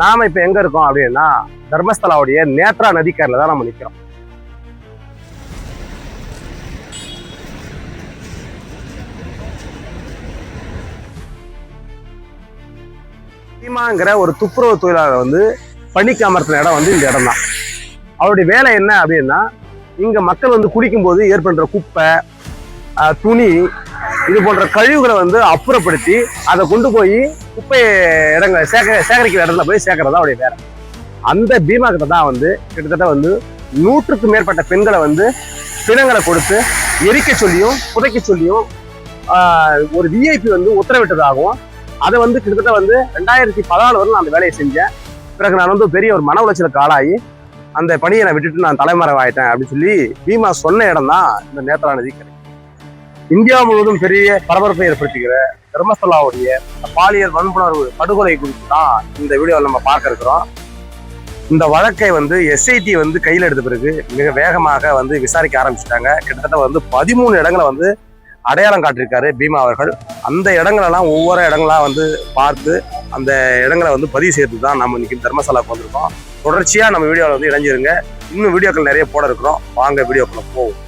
நாம இப்போ எங்க இருக்கோம் அப்படின்னா தர்மஸ்தலாவுடைய நேத்ரா நதிக்கரில் தான் நம்ம நிற்கிறோம் சீமாங்கிற ஒரு துப்புரவு தொழிலாளர் வந்து பணிக்கு அமர்த்தின இடம் வந்து இந்த இடம் தான் அவருடைய வேலை என்ன அப்படின்னா இங்கே மக்கள் வந்து குடிக்கும்போது ஏற்படுற குப்பை துணி இது போன்ற கழிவுகளை வந்து அப்புறப்படுத்தி அதை கொண்டு போய் குப்பை இடங்களை சேக சேகரிக்கிற இடத்துல போய் சேர்க்கறது அவருடைய வேலை. அந்த பீமா கிட்ட தான் வந்து கிட்டத்தட்ட வந்து நூற்றுக்கும் மேற்பட்ட பெண்களை வந்து பிணங்களை கொடுத்து எரிக்க சொல்லியும் புதைக்க சொல்லியும் ஒரு விஐபி வந்து உத்தரவிட்டதாகவும் அதை வந்து கிட்டத்தட்ட வந்து ரெண்டாயிரத்தி பதினாலு வரை நான் அந்த வேலையை செஞ்சேன். பிறகு நான் வந்து பெரிய ஒரு மன உளைச்சலுக்கு ஆளாகி அந்த பணியை நான் விட்டுட்டு நான் தலைமறைவாயிட்டேன் அப்படின்னு சொல்லி பீமா சொன்ன இடம் தான் இந்த நேத்ரா நதி கிடைக்கும் இந்தியா முழுவதும் பெரிய பரபரப்பை ஏற்படுத்துகிற தர்மஸ்தலாவுடைய பாலியல் வன்புணர்வு படுகொலை குறித்து தான் இந்த வீடியோவில் நம்ம பார்க்க இருக்கிறோம். இந்த வழக்கை வந்து எஸ்ஐடி வந்து கையில் எடுத்த பிறகு மிக வேகமாக வந்து விசாரிக்க ஆரம்பிச்சிட்டாங்க. கிட்டத்தட்ட வந்து பதிமூணு இடங்களை வந்து அடையாளம் காட்டியிருக்காரு பீமா அவர்கள். அந்த இடங்களெல்லாம் ஒவ்வொரு இடங்களாக வந்து பார்த்து அந்த இடங்களை வந்து பதிவு செய்யறது தான் நம்ம இன்னைக்கு தர்மசாலாவுக்கு வந்திருக்கோம். தொடர்ச்சியாக நம்ம வீடியோவில் வந்து இணைஞ்சிருங்க. இன்னும் வீடியோக்கள் நிறைய போட இருக்கிறோம். வாங்க வீடியோக்குள்ள போவோம்.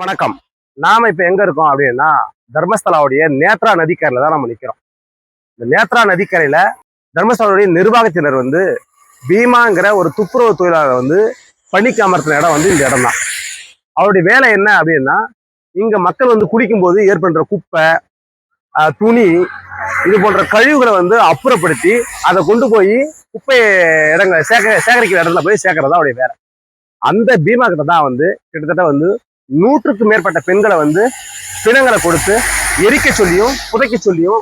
வணக்கம். நாம இப்ப எங்க இருக்கோம் அப்படின்னா தர்மஸ்தலாவுடைய நேத்ரா நதிக்கரையில தான் நம்ம நிக்கிறோம். இந்த நேத்ரா நதிக்கரையில தர்மஸ்தலாவுடைய நிர்வாகத்தினர் வந்து பீமாங்கிற ஒரு துப்புரவு தொழிலாளர் வந்து பணிக்கு அமர்த்தின இடம் வந்து இந்த இடம் தான் அவருடைய வேலை என்ன அப்படின்னா இங்க மக்கள் வந்து குடிக்கும் போது ஏற்படுற குப்பை துணி இது போன்ற கழிவுகளை வந்து அப்புறப்படுத்தி அதை கொண்டு போய் குப்பை இடங்களை சேக சேகரிக்கிற இடத்துல போய் சேர்க்கறதா தான் அவருடைய வேலை. அந்த பீமா கிட்ட தான் வந்து கிட்டத்தட்ட வந்து நூற்றுக்கும் மேற்பட்ட பெண்களை வந்து பிணங்களை கொடுத்து எரிக்க சொல்லியும் புதைக்க சொல்லியும்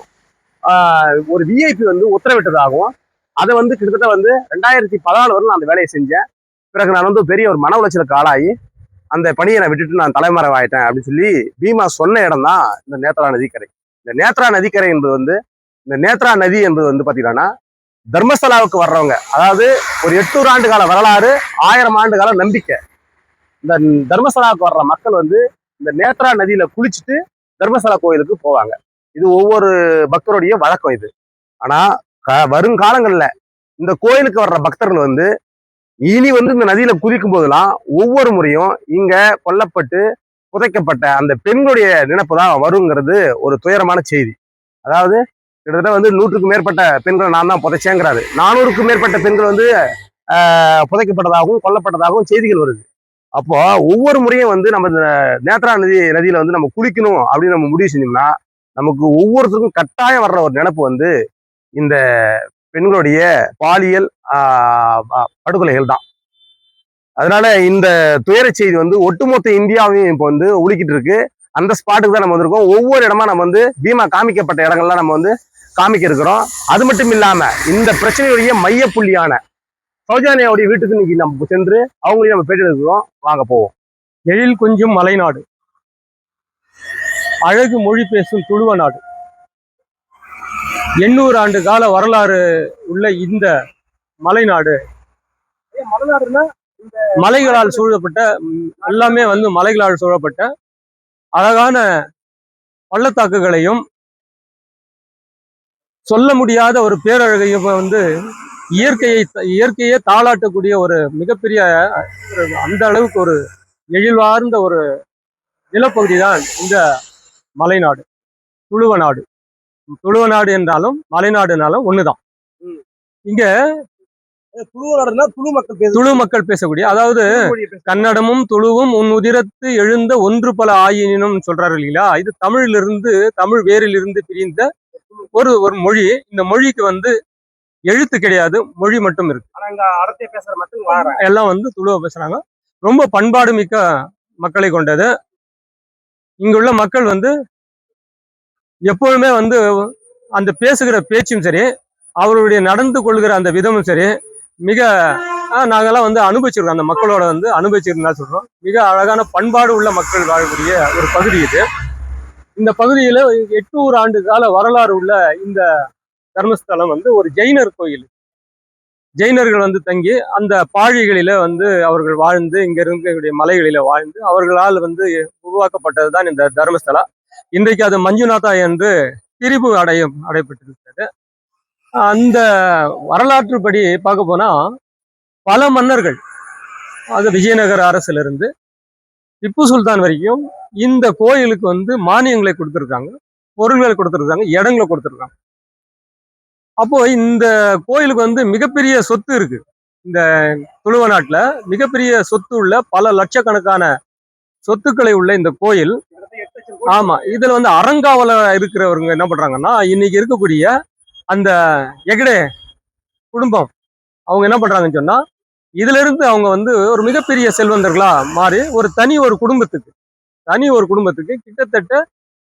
ஒரு விஐபி வந்து உத்தரவிட்டதாகவும் அதை வந்து கிட்டத்தட்ட வந்து ரெண்டாயிரத்தி பதினாலு வரை நான் அந்த வேலையை செஞ்சேன். பிறகு நான் வந்து பெரிய ஒரு மன உளைச்சலுக்கு ஆளாகி அந்த பணியை நான் விட்டுட்டு நான் தலைமறைவாயிட்டேன் அப்படின்னு சொல்லி பீமா சொன்ன இடம் தான் இந்த நேத்ரா நதிக்கரை இந்த நேத்ரா நதிக்கரை என்பது வந்து இந்த நேத்ரா நதி என்பது வந்து பார்த்தீங்கன்னா தர்மஸ்தலாவுக்கு வர்றவங்க அதாவது ஒரு எட்நூறு ஆண்டு கால வரலாறு ஆயிரம் ஆண்டு கால நம்பிக்கை. இந்த தர்மசலாவுக்கு வர்ற மக்கள் வந்து இந்த நேத்ரா நதியில குளிச்சுட்டு தர்மசாலா கோயிலுக்கு போவாங்க. இது ஒவ்வொரு பக்தருடைய வழக்கம் இது. ஆனா க- வருங்காலங்கள்ல இந்த கோயிலுக்கு வர்ற பக்தர்கள் வந்து இனி வந்து இந்த நதியில குதிக்கும் போதெல்லாம் ஒவ்வொரு முறையும் இங்க கொல்லப்பட்டு புதைக்கப்பட்ட அந்த பெண்களுடைய நினைப்பு தான் வருங்கிறது ஒரு துயரமான செய்தி. அதாவது கிட்டத்தட்ட வந்து நூற்றுக்கும் மேற்பட்ட பெண்களை நான் தான் புதைச்சேங்கிறாரு. நானூறுக்கும் மேற்பட்ட பெண்கள் வந்து புதைக்கப்பட்டதாகவும் கொல்லப்பட்டதாகவும் செய்திகள் வருது. அப்போ ஒவ்வொரு முறையும் வந்து நம்ம இந்த நேத்ரா நதி நதியில வந்து நம்ம குளிக்கணும் அப்படின்னு நம்ம முடிவு செஞ்சோம்னா நமக்கு ஒவ்வொருத்தருக்கும் கட்டாயம் வர்ற ஒரு நினைப்பு வந்து இந்த பெண்களுடைய பாலியல் படுகொலைகள் தான். அதனால இந்த துயர செய்தி வந்து ஒட்டுமொத்த இந்தியாவையும் இப்போ வந்து உலுக்கிட்டு இருக்கு. அந்த ஸ்பாட்டுக்கு தான் நம்ம வந்திருக்கோம். ஒவ்வொரு இடமா நம்ம வந்து பீமா காமிக்கப்பட்ட இடங்கள்லாம் நம்ம வந்து காமிக்க இருக்கிறோம். அது மட்டும் இல்லாம இந்த பிரச்சனையுடைய மைய புள்ளியான சௌஜானியாவுடைய வீட்டுக்கு இன்னைக்கு நம்ம சென்று அவங்களையும் நம்ம பேட்டி எடுக்கிறோம். வாங்க போவோம். எழில் கொஞ்சம் மலைநாடு அழகு மொழி பேசும் துளுவ நாடு. எண்ணூறு ஆண்டு கால வரலாறு உள்ள இந்த மலைநாடு மலைகளால் சூழப்பட்ட எல்லாமே வந்து மலைகளால் சூழப்பட்ட அழகான பள்ளத்தாக்குகளையும் சொல்ல முடியாத ஒரு பேரழகையும் வந்து இயற்கையை இயற்கையே தாளாட்டக்கூடிய ஒரு மிகப்பெரிய அந்த அளவுக்கு ஒரு எழில்வார்ந்த ஒரு நிலப்பகுதி தான் இந்த மலைநாடு. துளுவ நாடு. துளுவ நாடு என்றாலும் மலைநாடுனாலும் ஒண்ணுதான். இங்க துளு மக்கள் பேசக்கூடிய அதாவது கன்னடமும் துளுவும் உன் உதிரத்து எழுந்த ஒன்று பல ஆயினும் சொல்றாரு இல்லைங்களா? இது தமிழிலிருந்து தமிழ் வேரிலிருந்து பிரிந்த ஒரு ஒரு மொழி. இந்த மொழிக்கு வந்து எழுத்து கிடையாது மொழி மட்டும் இருக்கு. எல்லாம் வந்து துளுவ பேசுறாங்க. ரொம்ப பண்பாடு மிக்க மக்களை கொண்டது. இங்குள்ள மக்கள் வந்து எப்பொழுதுமே வந்து அந்த பேசுகிற பேச்சும் சரி அவருடைய நடந்து கொள்கிற அந்த விதமும் சரி மிக நாங்கெல்லாம் வந்து அனுபவிச்சிருக்கோம். அந்த மக்களோட வந்து அனுபவிச்சிருந்தா சொல்றோம். மிக அழகான பண்பாடு உள்ள மக்கள் வாழக்கூடிய ஒரு பகுதி இது. இந்த பகுதியில எட்நூறு ஆண்டு கால வரலாறு உள்ள இந்த தர்மஸ்தலம் வந்து ஒரு ஜெயினர் கோயில். ஜெயினர்கள் வந்து தங்கி அந்த பாழிகளில வந்து அவர்கள் வாழ்ந்து இங்க இருக்கக்கூடிய மலைகளில வாழ்ந்து அவர்களால் வந்து உருவாக்கப்பட்டது தான் இந்த தர்மஸ்தலா. இன்றைக்கு அது மஞ்சுநாதா என்று திரிபு அடையும் அடைபட்டிருக்கிறது அந்த வரலாற்றுப்படி பார்க்க போனா பல மன்னர்கள் அது விஜயநகர அரசுல இருந்து திப்பு சுல்தான் வரைக்கும் இந்த கோயிலுக்கு வந்து மானியங்களை கொடுத்துருக்காங்க பொருள்களை கொடுத்துருக்காங்க இடங்களை கொடுத்துருக்காங்க. அப்போ இந்த கோயிலுக்கு வந்து மிகப்பெரிய சொத்து இருக்கு. இந்த துளுவ நாட்டுல மிகப்பெரிய சொத்து உள்ள பல லட்சக்கணக்கான சொத்துக்களை உள்ள இந்த கோயில். ஆமா இதுல வந்து அறங்காவல இருக்கிறவங்க என்ன பண்றாங்கன்னா இன்னைக்கு இருக்கக்கூடிய அந்த எகடே குடும்பம் அவங்க என்ன பண்றாங்கன்னு சொன்னா இதுல இருந்து அவங்க வந்து ஒரு மிகப்பெரிய செல்வந்தர்களா மாறி ஒரு தனி ஒரு குடும்பத்துக்கு தனி ஒரு குடும்பத்துக்கு கிட்டத்தட்ட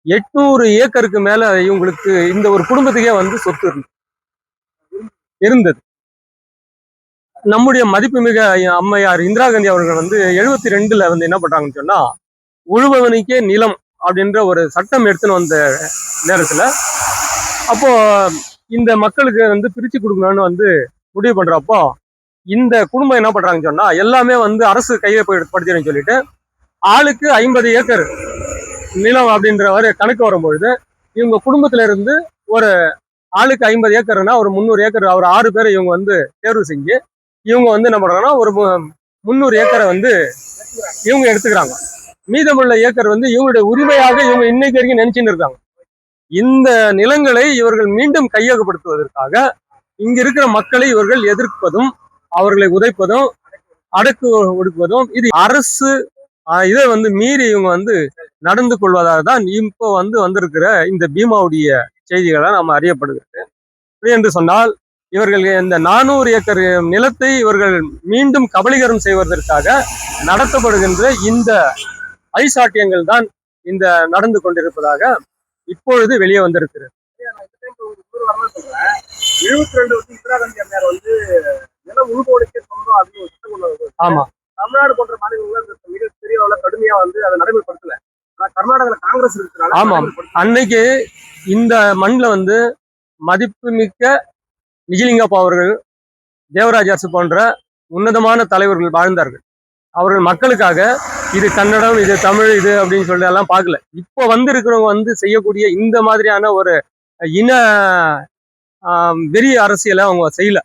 எட்நூறு ஏக்கருக்கு மேல இவங்களுக்கு இந்த ஒரு குடும்பத்துக்கே வந்து சொத்து இருந்து இருந்தது. நம்முடைய மதிப்புமிக அம்மையார் இந்திரா காந்தி அவர்கள் வந்து எழுபத்தி ரெண்டுல வந்து என்ன பண்றாங்கன்னு சொன்னா உழுபவனுக்கே நிலம் அப்படின்ற ஒரு சட்டம் எடுத்துன்னு வந்த நேரத்துல அப்போ இந்த மக்களுக்கு வந்து பிரிச்சு கொடுக்கணும்னு வந்து முடிவு பண்றப்போ இந்த குடும்பம் என்ன பண்றாங்கன்னு சொன்னா எல்லாமே வந்து அரசு கையப்படுத்தின்னு சொல்லிட்டு ஆளுக்கு ஐம்பது ஏக்கர் நிலம் அப்படின்ற ஒரு கணக்கு வரும்பொழுது இவங்க குடும்பத்துல இருந்து ஒரு ஆளுக்கு ஐம்பது ஏக்கர்னா ஒரு முந்நூறு ஏக்கர் ஒரு ஆறு பேர் இவங்க வந்து தேர்வு செஞ்சு இவங்க வந்து என்ன பண்றாங்கன்னா ஒரு முந்நூறு ஏக்கரை வந்து இவங்க எடுத்துக்கிறாங்க. மீதமுள்ள ஏக்கர் வந்து இவங்களுடைய உரிமையாக இவங்க இன்னைக்கு வரைக்கும் நினைச்சுட்டு இருக்காங்க. இந்த நிலங்களை இவர்கள் மீண்டும் கையகப்படுத்துவதற்காக இங்க இருக்கிற மக்களை இவர்கள் எதிர்ப்பதும் அவர்களை உதைப்பதும் அடக்கு ஒடுக்குவதும் இது அரசு இதை வந்து மீறி இவங்க வந்து நடந்து கொள்வதாக தான் இப்போ வந்து வந்திருக்கிற இந்த பீமாவுடைய செய்திகளை நாம் அறியப்படுகிறது என்று சொன்னால் இவர்கள் இந்த நானூறு ஏக்கர் நிலத்தை இவர்கள் மீண்டும் கபலீகரம் செய்வதற்காக நடத்தப்படுகின்ற இந்த ஐசாட்டியங்கள் தான் இந்த நடந்து கொண்டிருப்பதாக இப்பொழுது வெளியே வந்திருக்கிறது எழுபத்தி ரெண்டு வருஷம் இந்திரா காந்தி அம்மையார் வந்து நில உள்கோடுக்கே சொந்தம் அப்படின்னு ஒரு திட்டம் கொண்டு. ஆமா தமிழ்நாடு போன்ற மாநிலங்கள்ல மிகப்பெரிய அளவுல கடுமையா வந்து அதை நடைமுறைப்படுத்தல ஆனா கர்நாடகால காங்கிரஸ் ஆமாம். நடைமுறைப்படுத்தல. அன்னைக்கு இந்த மண்ணில் வந்து மதிப்புமிக்க நிஜலிங்கப்பா அவர்கள் தேவராஜ் அரசு போன்ற உன்னதமான தலைவர்கள் வாழ்ந்தார்கள். அவர்கள் மக்களுக்காக இது கன்னடம் இது தமிழ் இது அப்படின்னு சொல்லி எல்லாம் பார்க்கல. இப்போ வந்து இருக்கிறவங்க வந்து செய்யக்கூடிய இந்த மாதிரியான ஒரு இன பெரிய வெறி அரசியலை அவங்க செய்யல.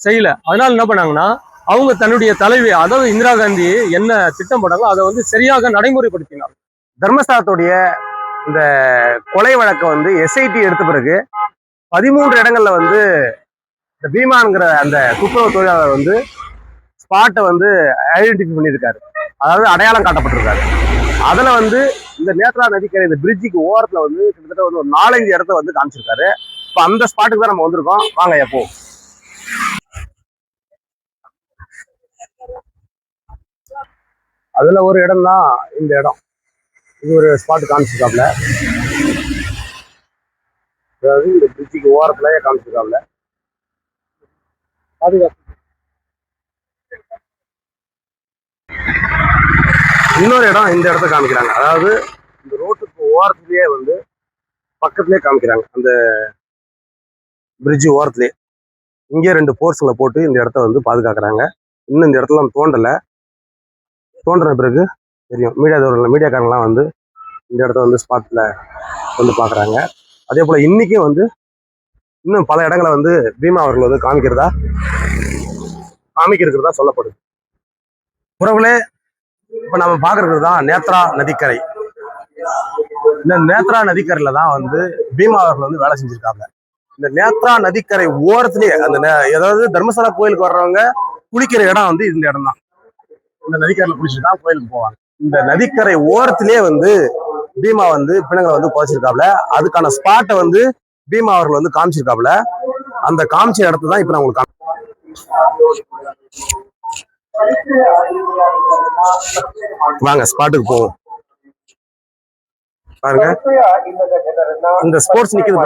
செய்யல. அதனால என்ன பண்ணாங்கன்னா அவங்க தன்னுடைய தலைவி அதாவது இந்திரா காந்தி என்ன திட்டம் போட்டாங்களோ அதை வந்து சரியாக நடைமுறைப்படுத்தினார் தர்மஸ்தலத்துடைய இந்த கொலை வழக்கை வந்து எஸ்ஐடி எடுத்த பிறகு பதிமூன்று இடங்கள்ல வந்து இந்த பீமான்ங்கிற அந்த துப்புரவு தொழிலாளர் வந்து ஸ்பாட்டை வந்து ஐடென்டிஃபை பண்ணியிருக்காரு. அதாவது அடையாளம் காட்டப்பட்டிருக்காரு. அதில் வந்து இந்த நேத்ரா நதிக்கரை இந்த பிரிட்ஜுக்கு ஓரத்தில் வந்து கிட்டத்தட்ட வந்து ஒரு நாலஞ்சு இடத்த வந்து காமிச்சிருக்காரு. இப்போ அந்த ஸ்பாட்டுக்கு தான் நம்ம வந்திருக்கோம். வாங்க எப்போ? அதில் ஒரு இடம் தான் இந்த இடம். இது ஒரு ஸ்பாட் காமிச்சிருக்காப்ல. அதாவது இந்த பிரிட்ஜுக்கு ஓரத்தில் காமிச்சிருக்காப்ல. பாதுகாப்பு இன்னொரு இடம் இந்த இடத்த காமிக்கிறாங்க. அதாவது இந்த ரோட்டுக்கு ஓரத்துலயே வந்து பக்கத்துலயே காமிக்கிறாங்க. அந்த பிரிட்ஜ் ஓரத்துலேயே. இங்கே ரெண்டு போர்ஸுங்களை போட்டு இந்த இடத்த வந்து பாதுகாக்கிறாங்க. இன்னும் இந்த இடத்துல தோண்டல. தோண்டின பிறகு தெரியும். மீடியா மீடியாக்காரங்களாம் வந்து இந்த இடத்த வந்து ஸ்பாட்டில் வந்து பார்க்குறாங்க அதே போல் இன்றைக்கும் வந்து இன்னும் பல இடங்களை வந்து பீமா அவர்கள் வந்து காமிக்கிறதா காமிக்கிறதா சொல்லப்படுது. உறவுகளே இப்போ நம்ம பார்க்கறது தான் நேத்ரா நதிக்கரை. இந்த நேத்ரா நதிக்கரையில தான் வந்து பீமா அவர்கள் வந்து வேலை செஞ்சுருக்காங்க. இந்த நேத்ரா நதிக்கரை ஓரத்துலேயே அந்த ஏதாவது தர்மசாலா கோயிலுக்கு வர்றவங்க குளிக்கிற இடம் வந்து இந்த இடம் தான் இந்த நதிக்கரையில் குளிச்சுட்டு தான் கோயிலுக்கு போவாங்க. இந்த நதிக்கரை ஓரத்திலே வந்து பீமா வந்து பிணங்களை வந்து புதைச்சிருக்காப்ல அதுக்கான ஸ்பாட்டை வந்து பீமா அவர்கள் வந்து காமிச்சிருக்காப்ல அந்த காமிச்ச இடத்த தான் இப்ப நான் உங்களுக்கு வாங்க ஸ்பாட்டுக்கு போவோம். பாருங்க. இந்த ஸ்போர்ட்ஸ் நிக்குது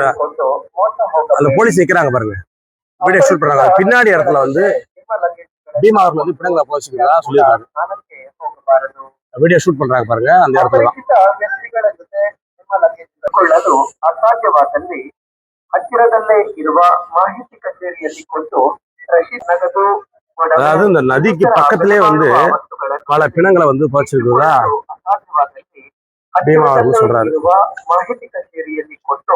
அந்த போலீஸ் நிக்கிறாங்க பாருங்க. வீடியோ ஷூட் பண்றாங்க. பின்னாடி இடத்துல வந்து பீமா அவர்கள் வந்து பிணங்களை புதைச்சிருக்கா சொல்லியிருக்காங்க. வீடியோ ஷூட் பண்றாங்க பாருங்க அந்த இடத்துல தான் ವ್ಯಕ್ತಿಗಳ ಜೊತೆ ನಿಮ್ಮೊಳಗೆ ಅಸಾಧ್ಯವಾದಲ್ಲಿ ಹತ್ತಿರದಲ್ಲೇ ಇರುವ ಮಾಹಿತಿ ಕಚೇರಿಯಲ್ಲಿ ಕೊಟ್ಟು ರಶೀದ್ ನಗದು அதாவது இந்த நதிக்கு பக்கத்திலே வந்து பல பிணங்களை வந்து புதைச்சிருக்குதா ಅಸಾಧ್ಯವಾದಲ್ಲಿ ಭೀಮಾ ಅವರು சொல்றாரு. ಇರುವ ಮಾಹಿತಿ ಕಚೇರಿಯಲ್ಲಿ ಕೊಟ್ಟು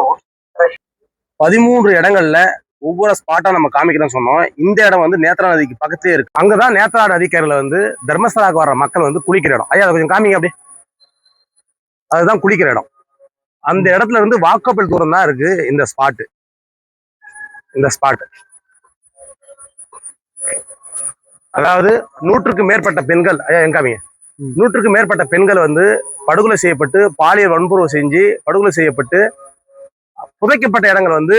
பதிமூன்று இடங்கள்ல ஒவ்வொரு ஸ்பாட்டா நம்ம காமிக்கிறோம்னு சொன்னோம். இந்த இடம் வந்து நேத்ரா நதிக்கு பக்கத்திலே இருக்கு. அங்கதான் நேத்ரா நதிக்கரையில வந்து தர்மஸ்தலாக்கு வர்ற மக்கள் வந்து குளிக்கிற இடம். ஐயா அதை கொஞ்சம் காமிங்க அப்படியே. அதுதான் குளிக்கிற இடம். அந்த இடத்துல இருந்து வாக்கபிள் தூரம் தான் இருக்கு இந்த ஸ்பாட்டு இந்த ஸ்பாட் அதாவது நூற்றுக்கு மேற்பட்ட பெண்கள் ஐயா எங்க காமிங்க? ம். நூற்றுக்கு மேற்பட்ட பெண்கள் வந்து படுகொலை செய்யப்பட்டு பாலியல் வன்புறவு செஞ்சு படுகொலை செய்யப்பட்டு புதைக்கப்பட்ட இடங்கள் வந்து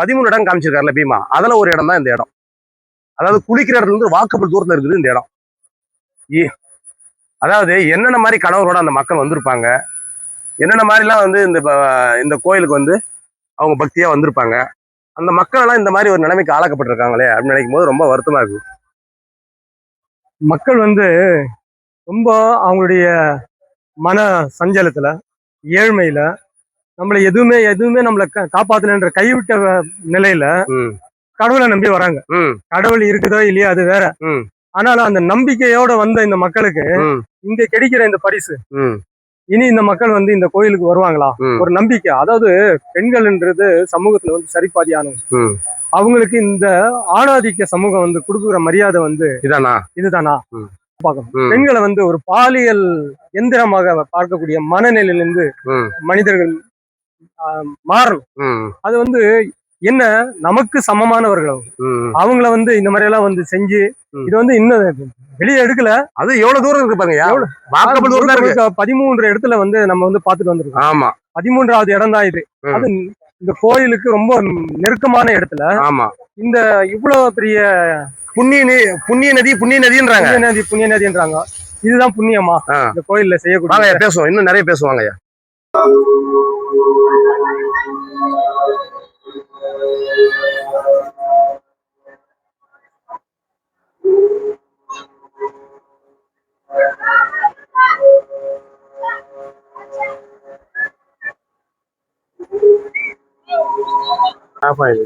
பதிமூணு இடம் காமிச்சிருக்காருல பீமா. அதில் ஒரு இடம் தான் இந்த இடம். அதாவது குளிக்கிற இடத்துல இருந்து வாக்கபிள் தூரத்தில் இருக்குது இந்த இடம். இ- அதாவது என்னென்ன மாதிரி கணவரோட அந்த மக்கள் வந்திருப்பாங்க? என்னென்ன மாதிரிலாம் வந்து இந்த இந்த கோயிலுக்கு வந்து அவங்க பக்தியா வந்திருப்பாங்க? அந்த மக்கள் எல்லாம் இந்த மாதிரி ஒரு நிலைமைக்கு ஆளாக்கப்பட்டிருக்காங்களே அப்படின்னு நினைக்கும் போது ரொம்ப வருத்தமாக இருக்கு. மக்கள் வந்து ரொம்ப அவங்களுடைய மன சஞ்சலத்துல ஏழ்மையில நம்மளை எதுவுமே எதுவுமே நம்மளை காப்பாத்தலன்ற கைவிட்ட நிலையில கடவுளை நம்பி வராங்க. கடவுள் இருக்குதோ இல்லையோ அது வேற. ஆனாலும் அந்த நம்பிக்கையோட வந்த இந்த மக்களுக்கு இங்க கிடைக்கிற இந்த பரிசு இனி இந்த மக்கள் வந்து இந்த கோயிலுக்கு வருவாங்களா? ஒரு நம்பிக்கை. அதாவது பெண்கள்ன்றது சமூகத்துல வந்து சரிபாதியானவங்க அவங்களுக்கு இந்த ஆணாதிக்க சமூகம் வந்து கொடுக்குற மரியாதை வந்து இதானா? இதுதானா. பார்க்கணும். பெண்களை வந்து ஒரு பாலியல் எந்திரமாக பார்க்கக்கூடிய மனநிலையிலிருந்து மனிதர்கள் மாறணும் அது வந்து என்ன நமக்கு சமமானவர்கள் அவங்கள வந்து இந்த மாதிரி எல்லாம் வந்து செஞ்சு. இது வந்து இன்னும் வெளியே எடுக்கல. அது எவ்வளவு தூரம் இருக்கு பாருங்க பதிமூன்று இடத்துல வந்து நம்ம வந்து பார்த்துட்டு வந்திருக்கோம். ஆமா. பதிமூன்றாவது இடம் தான் இது. அது இந்த கோயிலுக்கு ரொம்ப நெருக்கமான இடத்துல. ஆமா. இந்த இவ்வளவு பெரிய புண்ணிய புண்ணிய நதி புண்ணிய நதின்றாங்க. புண்ணிய நதி புண்ணிய நதின்றாங்க. இதுதான் புண்ணியமா. இந்த கோயில்ல செய்யக்கூடிய பேசுவோம். இன்னும் நிறைய பேசுவாங்க ஐயா ஆமா, இது.